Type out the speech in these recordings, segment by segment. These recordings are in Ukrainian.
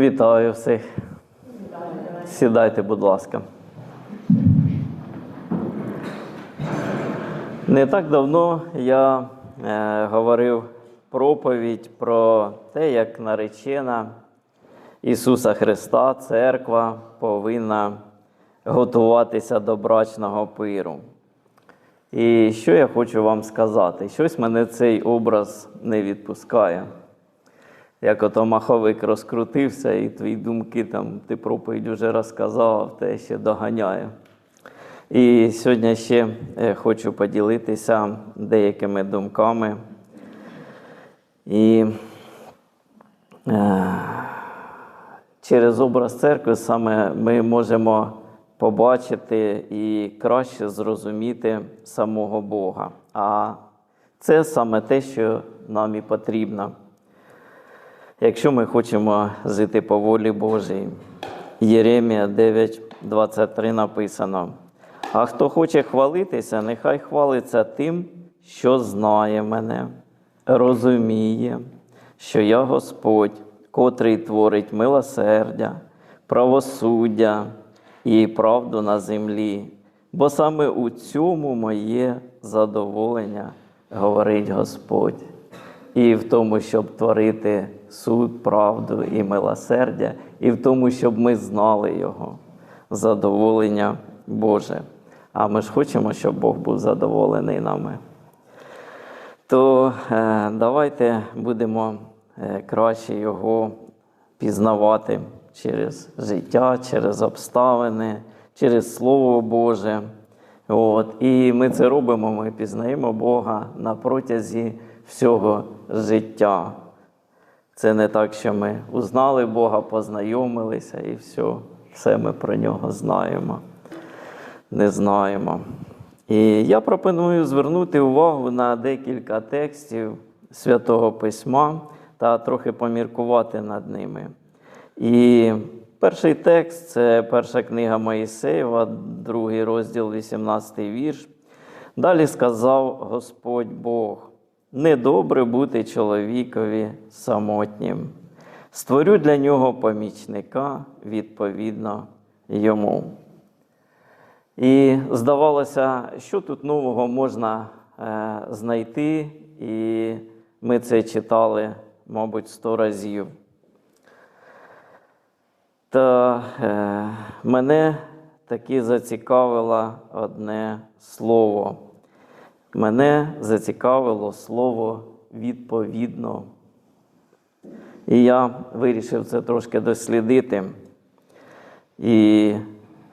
Вітаю всіх. Сідайте, будь ласка. Не так давно я е, говорив проповідь про те, як наречена Ісуса Христа, церква повинна готуватися до брачного пиру. І що я хочу вам сказати? Щось мене цей образ не відпускає. Як ото маховик розкрутився, і твої думки там ти проповідь вже розказав, те ще доганяє. І сьогодні ще е, хочу поділитися деякими думками. І е, через образ церкви саме ми можемо побачити і краще зрозуміти самого Бога. А це саме те, що нам і потрібно. Якщо ми хочемо жити по волі Божій, Єремія 9:23 написано: а хто хоче хвалитися, нехай хвалиться тим, що знає мене, розуміє, що я Господь, котрий творить милосердя, правосуддя і правду на землі, бо саме у цьому моє задоволення, говорить Господь. І в тому, щоб творити суд, правду і милосердя, і в тому, щоб ми знали Його задоволення Боже. А ми ж хочемо, щоб Бог був задоволений нами. То е, давайте будемо е, краще Його пізнавати через життя, через обставини, через Слово Боже. От. І ми це робимо, ми пізнаємо Бога на протязі всього життя. Це не так, що ми узнали Бога, познайомилися і все, все ми про нього знаємо, не знаємо. І я пропоную звернути увагу на декілька текстів Святого Письма та трохи поміркувати над ними. І перший текст це перша книга Моїсеєва, другий розділ, 18 вірш. Далі сказав Господь Бог. Недобре бути чоловікові самотнім. Створю для нього помічника відповідно йому. І здавалося, що тут нового можна е, знайти, і ми це читали, мабуть, сто разів. Та е, мене таки зацікавило одне слово. Мене зацікавило слово відповідно. І я вирішив це трошки дослідити. І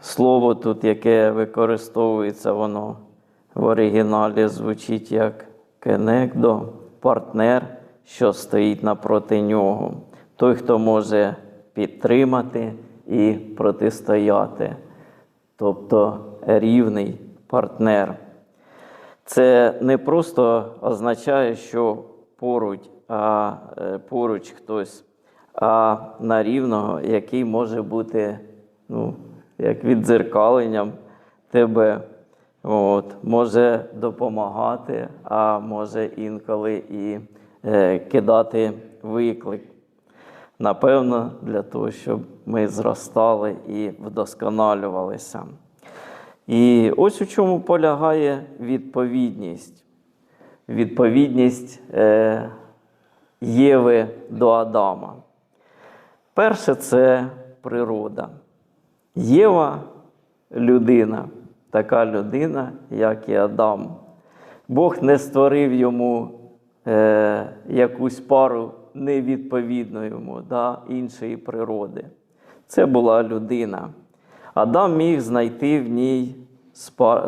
слово тут, яке використовується, воно в оригіналі звучить як кенекдо, партнер, що стоїть напроти нього. Той, хто може підтримати і протистояти. Тобто рівний партнер. Це не просто означає, що поруч, а е, поруч хтось, а на рівного, який може бути ну, як віддзеркаленням тебе, От, може допомагати, а може інколи і е, кидати виклик. Напевно, для того, щоб ми зростали і вдосконалювалися. І ось у чому полягає відповідність. Відповідність е, Єви до Адама. Перше це природа. Єва людина, така людина, як і Адам. Бог не створив йому е, якусь пару невідповідну йому да, іншої природи. Це була людина. Адам міг знайти в ній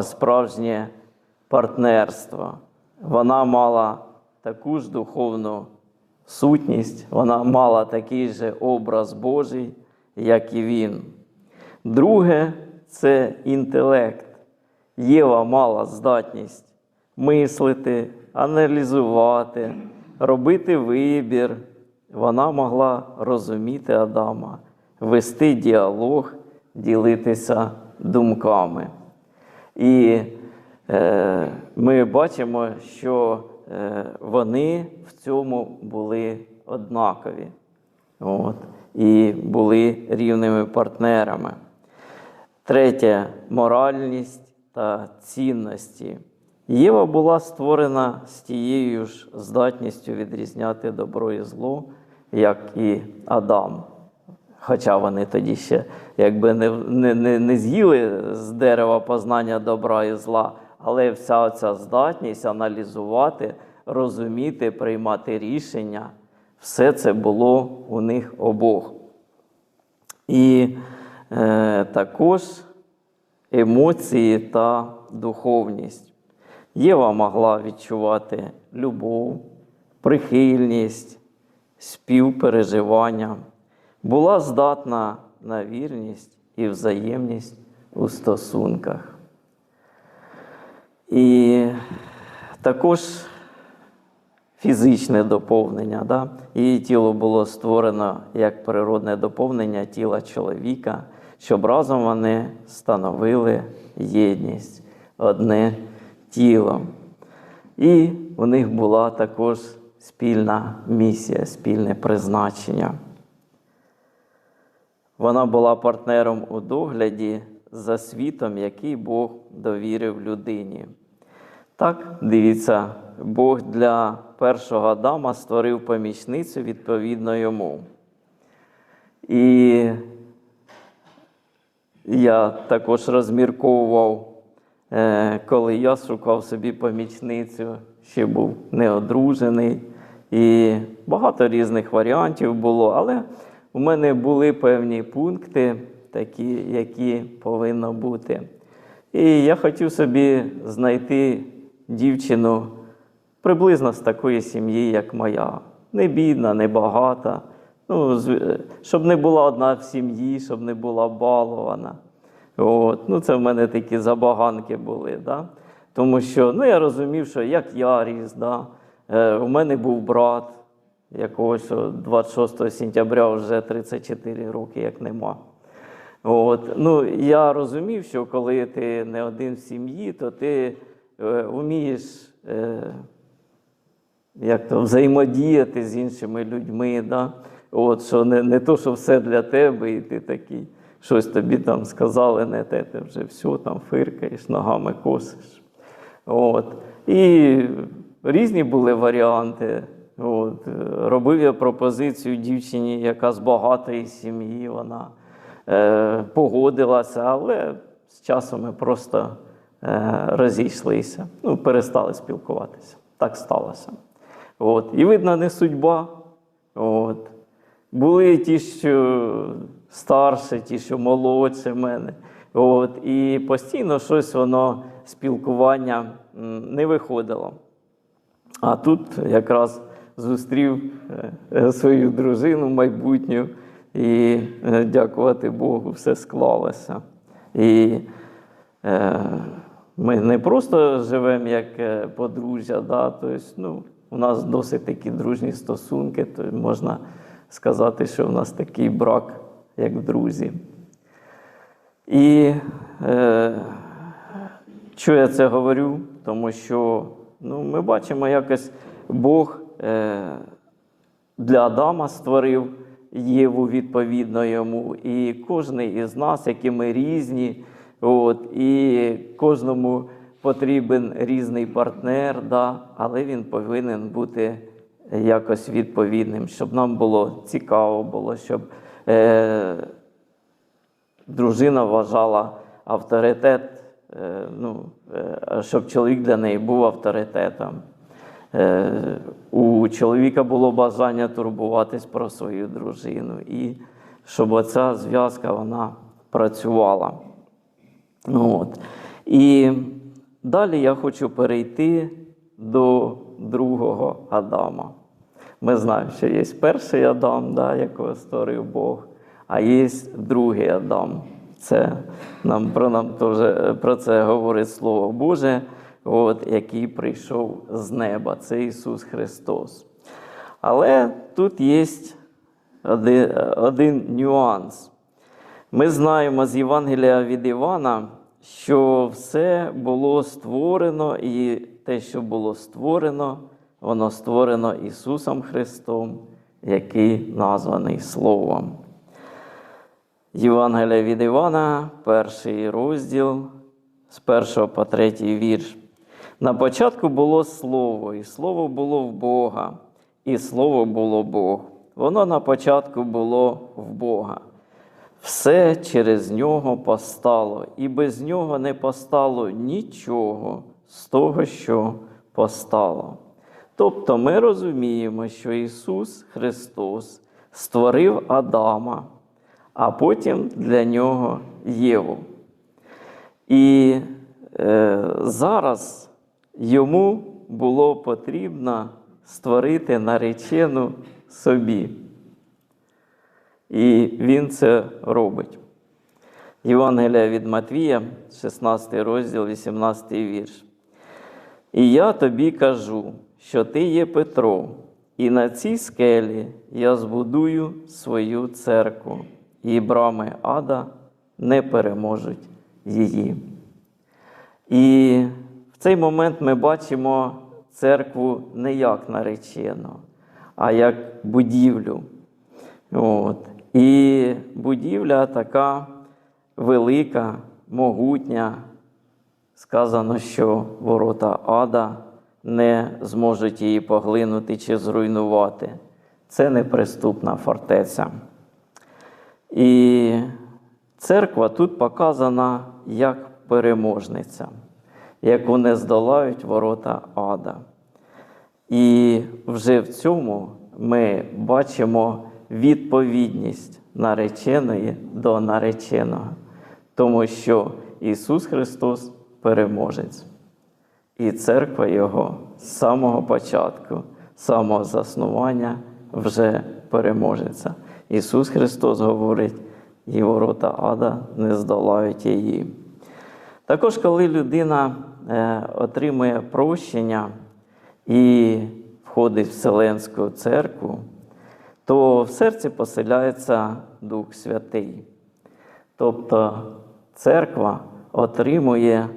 справжнє партнерство. Вона мала таку ж духовну сутність, вона мала такий же образ Божий, як і він. Друге це інтелект. Єва мала здатність мислити, аналізувати, робити вибір. Вона могла розуміти Адама, вести діалог ділитися думками. І е, ми бачимо, що е, вони в цьому були однакові. От. і були рівними партнерами. Третє моральність та цінності. Єва була створена з тією ж здатністю відрізняти добро і зло, як і Адам. Хоча вони тоді ще якби не, не, не, не з'їли з дерева познання добра і зла, але вся ця здатність аналізувати, розуміти, приймати рішення, все це було у них обох. І е, також емоції та духовність. Єва могла відчувати любов, прихильність, співпереживання, була здатна на вірність і взаємність у стосунках. І також фізичне доповнення. Да? Її тіло було створено як природне доповнення тіла чоловіка, щоб разом вони становили єдність, одне тіло. І у них була також спільна місія, спільне призначення. Вона була партнером у догляді за світом, який Бог довірив людині. Так, дивіться, Бог для першого Адама створив помічницю відповідно йому. І я також розмірковував, е, коли я шукав собі помічницю, ще був неодружений, і багато різних варіантів було, але у мене були певні пункти, такі, які повинно бути. І я хотів собі знайти дівчину приблизно з такої сім'ї, як моя. Не бідна, не багата. Ну, щоб не була одна в сім'ї, щоб не була балована. От. Ну, це в мене такі забаганки були. Да? Тому що ну, я розумів, що як я ріс, да? е, у мене був брат, якого що 26 сентября вже 34 роки, як нема. От. Ну, я розумів, що коли ти не один в сім'ї, то ти е, вмієш е, як то, взаємодіяти з іншими людьми. Да? От, що не, не то, що все для тебе, і ти такий, щось тобі там сказали, не те, ти вже все там фиркаєш, ногами косиш. От. І різні були варіанти. От. е, Робив я пропозицію дівчині, яка з багатої сім'ї, вона е, погодилася, але з часом ми просто е, розійшлися, ну, перестали спілкуватися. Так сталося. От. І видно, не судьба. От. Були ті, що старші, ті, що молодші мене. От. І постійно щось воно спілкування не виходило. А тут якраз зустрів е, свою дружину майбутню, і е, дякувати Богу, все склалося. І е, ми не просто живемо як подружжя, да, тобто, ну, у нас досить такі дружні стосунки, то можна сказати, що в нас такий брак, як друзі. І е, Чому я це говорю? Тому що ну, ми бачимо, якось Бог для Адама створив Єву відповідно йому. І кожен із нас, які ми різні, от, і кожному потрібен різний партнер, да, але він повинен бути якось відповідним, щоб нам було цікаво було, щоб е, дружина вважала авторитет, е, ну, е, щоб чоловік для неї був авторитетом. Е, У чоловіка було бажання турбуватись про свою дружину, і щоб оця зв'язка вона працювала. Ну, От. І далі я хочу перейти до другого Адама. Ми знаємо, що є перший Адам, да, якого створив Бог, а є другий Адам. Це нам про нам теж про це говорить Слово Боже, от, який прийшов з неба. Це Ісус Христос. Але тут є один, один нюанс. Ми знаємо з Євангелія від Івана, що все було створено, і те, що було створено, воно створено Ісусом Христом, який названий Словом. Євангелія від Івана, перший розділ з першого по третій вірш. На початку було Слово, і Слово було в Бога, і Слово було Бог. Воно на початку було в Бога. Все через нього постало, і без нього не постало нічого з того, що постало. Тобто ми розуміємо, що Ісус Христос створив Адама, а потім для нього Єву. І е, зараз йому було потрібно створити наречену собі. І він це робить. Євангелія від Матвія, 16 розділ, 18 вірш. І я тобі кажу, що ти є Петро, і на цій скелі я збудую свою церкву, і брами ада не переможуть її. І цей момент ми бачимо церкву не як наречену, а як будівлю. От. І будівля така велика, могутня. Сказано, що ворота ада не зможуть її поглинути чи зруйнувати. Це неприступна фортеця. І церква тут показана як переможниця, яку не здолають ворота ада. І вже в цьому ми бачимо відповідність нареченої до нареченого, тому що Ісус Христос переможець. І церква Його з самого початку, з самого заснування вже переможеться. Ісус Христос говорить, і ворота ада не здолають її. Також, коли людина отримує прощення і входить в Вселенську церкву, то в серці поселяється Дух Святий. Тобто церква отримує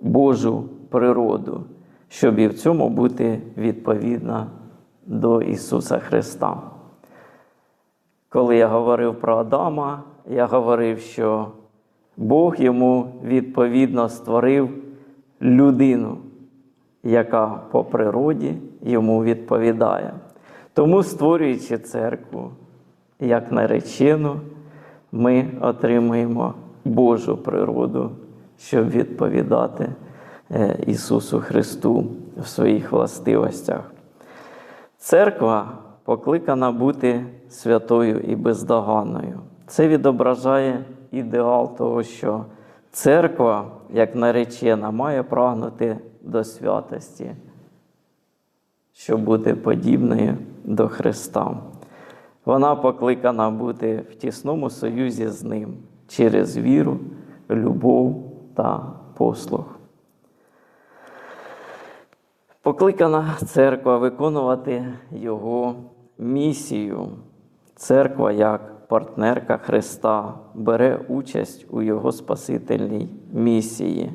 Божу природу, щоб і в цьому бути відповідна до Ісуса Христа. Коли я говорив про Адама, я говорив, що Бог йому відповідно створив людину, яка по природі йому відповідає. Тому, створюючи церкву як наречену, ми отримуємо Божу природу, щоб відповідати е, Ісусу Христу в своїх властивостях. Церква покликана бути святою і бездоганною. Це відображає ідеал того, що церква, як наречена, має прагнути до святості, щоб бути подібною до Христа. Вона покликана бути в тісному союзі з Ним через віру, любов та послуг. Покликана церква виконувати Його місію. Церква, як партнерка Христа, бере участь у Його Спасительній місії,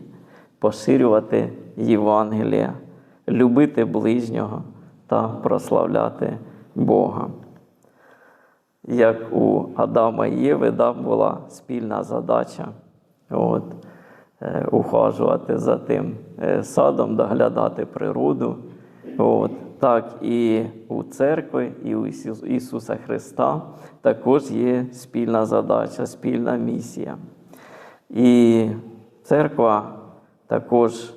поширювати Євангелія, любити ближнього та прославляти Бога. Як у Адама і Єви да, була спільна задача от, е, ухажувати за тим е, садом, доглядати природу. От, так і у церкви, і у Ісуса Христа також є спільна задача, спільна місія. І церква також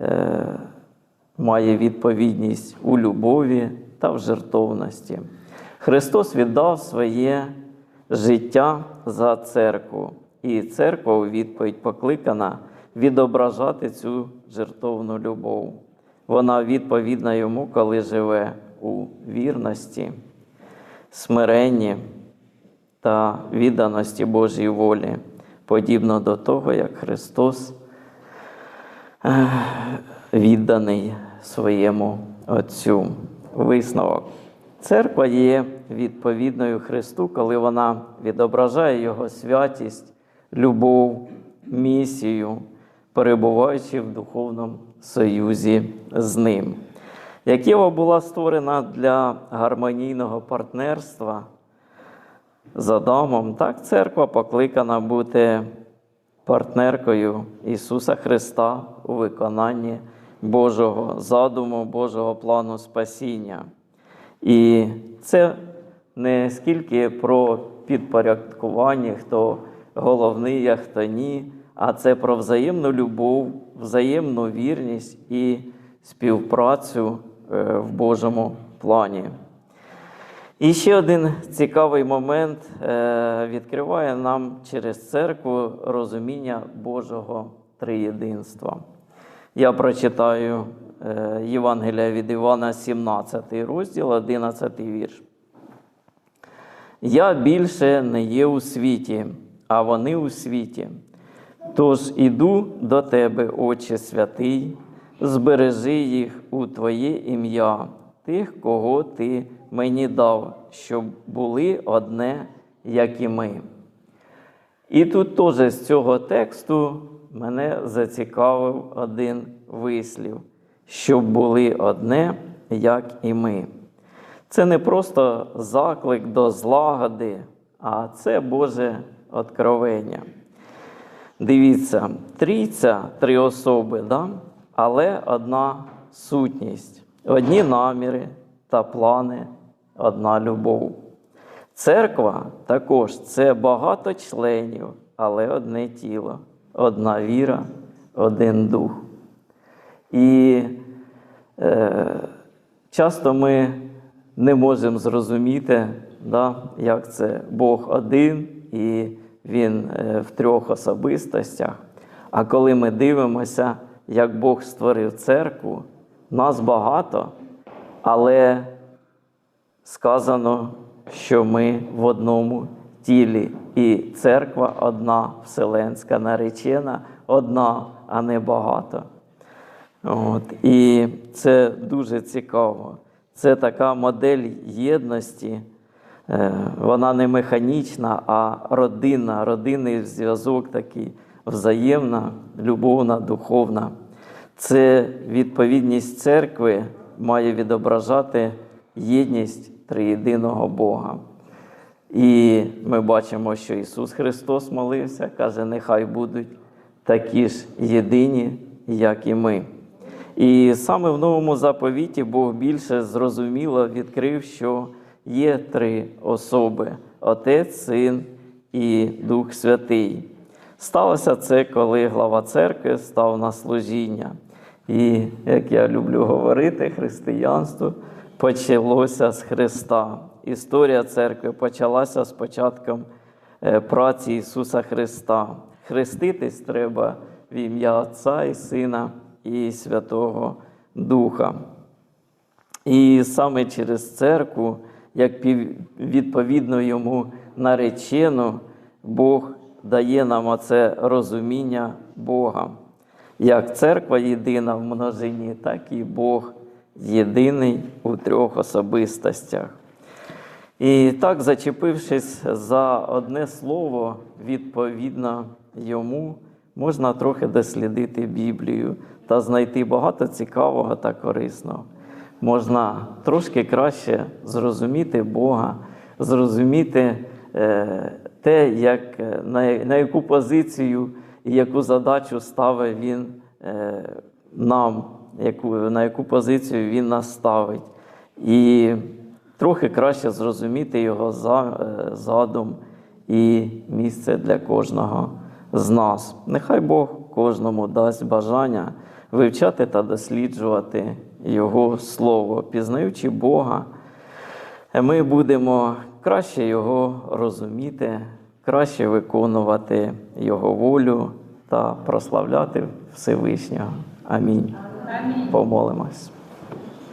е, має відповідність у любові та в жертовності. Христос віддав своє життя за церкву, і церква у відповідь покликана відображати цю жертовну любов. Вона відповідна йому, коли живе у вірності, смиренні та відданості Божій волі, подібно до того, як Христос е, відданий своєму Отцю. Висновок. Церква є відповідною Христу, коли вона відображає Його святість, любов, місію, перебуваючи в духовному союзі з Ним. Як Єва була створена для гармонійного партнерства, з Адамом, так церква покликана бути партнеркою Ісуса Христа у виконанні Божого задуму, Божого плану спасіння. І це не скільки про підпорядкування, хто головний, а хто ні, а це про взаємну любов, взаємну вірність і співпрацю е, в Божому плані. І ще один цікавий момент е, відкриває нам через церкву розуміння Божого триєдинства. Я прочитаю е, Євангелія від Івана, 17 розділ, 11 вірш. Я більше не є у світі, а вони у світі. Тож іду до тебе, Отче святий, збережи їх у Твоє ім'я, тих, кого Ти мені дав, щоб були одне, як і ми. І тут теж з цього тексту мене зацікавив один вислів, щоб були одне, як і ми. Це не просто заклик до злагоди, а це Боже откровення. Дивіться, трійця три особи, да? але одна сутність, одні наміри та плани, одна любов. Церква також це багато членів, але одне тіло, одна віра, один дух. І е, часто ми не можемо зрозуміти, да, як це Бог один і Він е, в трьох особистостях. А коли ми дивимося, як Бог створив церкву, нас багато, але сказано, що ми в одному тілі, і церква одна, вселенська наречена, одна, а не багато. От. І це дуже цікаво. Це така модель єдності. Е, Вона не механічна, а родинна, родинний зв'язок такий, взаємна, любовна, духовна. Це відповідність церкви має відображати єдність триєдиного Бога. І ми бачимо, що Ісус Христос молився, каже, нехай будуть такі ж єдині, як і ми. І саме в новому заповіті Бог більше зрозуміло відкрив, що є три особи: Отець, Син і Дух Святий. Сталося це, коли глава церкви став на служіння. І, як я люблю говорити, християнство почалося з Христа. Історія церкви почалася з початком е, праці Ісуса Христа. Хреститись треба в ім'я Отця і Сина і Святого Духа. І саме через церкву, як відповідно йому наречену, Бог дає нам оце розуміння Бога. Як церква єдина в множині, так і Бог єдиний у трьох особистостях. І так, зачепившись за одне слово, відповідно йому, можна трохи дослідити Біблію та знайти багато цікавого та корисного. Можна трошки краще зрозуміти Бога, зрозуміти е, те, як, е, на, яку позицію і яку задачу ставить Він е, нам, на яку позицію Він нас ставить. І трохи краще зрозуміти його за- задум і місце для кожного з нас. Нехай Бог кожному дасть бажання вивчати та досліджувати Його Слово, пізнаючи Бога. Ми будемо краще Його розуміти, краще виконувати Його волю та прославляти Всевишнього. Амінь. Помолимось.